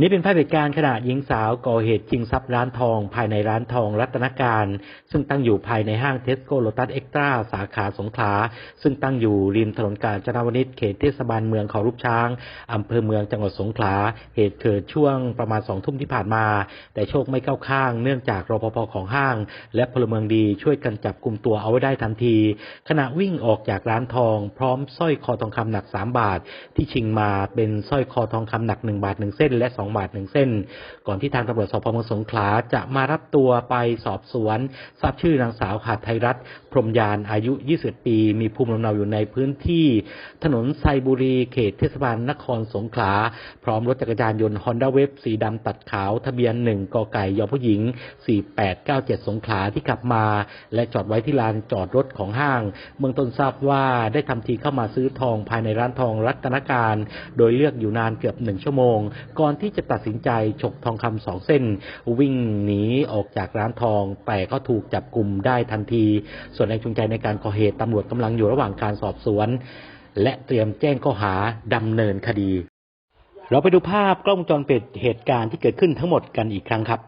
นี่เป็นภาพเหตุการณ์ขณะหญิงสาวก่อเหตุชิงทรัพย์ร้านทอง ภายในร้านทองรัตนการ ซึ่งตั้งอยู่ภายในห้างเทสโก้โลตัสเอ็กตร้าสาขาสงขลา ซึ่งตั้งอยู่ริมถนนกาญจนาวนิชเขตเทศบาลเมืองเขารูปช้าง อำเภอเมืองจังหวัดสงขลา เหตุเกิดช่วงประมาณสองทุ่มที่ผ่านมา แต่โชคไม่เข้าข้าง เนื่องจากรปภของห้าง และพลเมืองดีช่วยกันจับกลุ่มตัวเอาไว้ได้ทันที ขณะวิ่งออกจากร้านทอง พร้อมสร้อยคอทองคำหนัก3บาท ที่ชิงมาเป็นสร้อยคอทองคำหนัก1บาท1เส้นและสอง2 บาท 1 เส้น ก่อนที่ทางตำรวจสพเมืองสงขลาจะมารับตัวไปสอบสวน ทราบชื่อนางสาวหาดไทยรัฐ พรมยานอายุ 20 ปี มีภูมิลำเนาอยู่ในพื้นที่ ถนนไซบุรีเขตเทศบาลนครสงขลา พร้อมรถจักรยานยนต์ฮอนด้าเวฟสีดำตัดขาว ทะเบียน 1กไก่ยอผู้หญิง 4897 สงขลาที่ขับมา และจอดไว้ที่ลานจอดรถของห้าง เมืองต้นทราบว่าได้ทำทีเข้ามาซื้อทองภายในร้านทองรัตนการ โดยเลือกอยู่นานเกือบหนึ่งชั่วโมง ก่อนที่จะตัดสินใจฉกทองคำสองเส้น วิ่งหนีออกจากร้านทอง แต่ก็ถูกจับกลุ่มได้ทันที ส่วนแรงจูงใจในการก่อเหตุตำรวจกำลังอยู่ระหว่างการสอบสวน และเตรียมแจ้งข้อหาดำเนินคดี เราไปดูภาพกล้องวงจรปิดเหตุการณ์ที่เกิดขึ้นทั้งหมดกันอีกครั้งครับ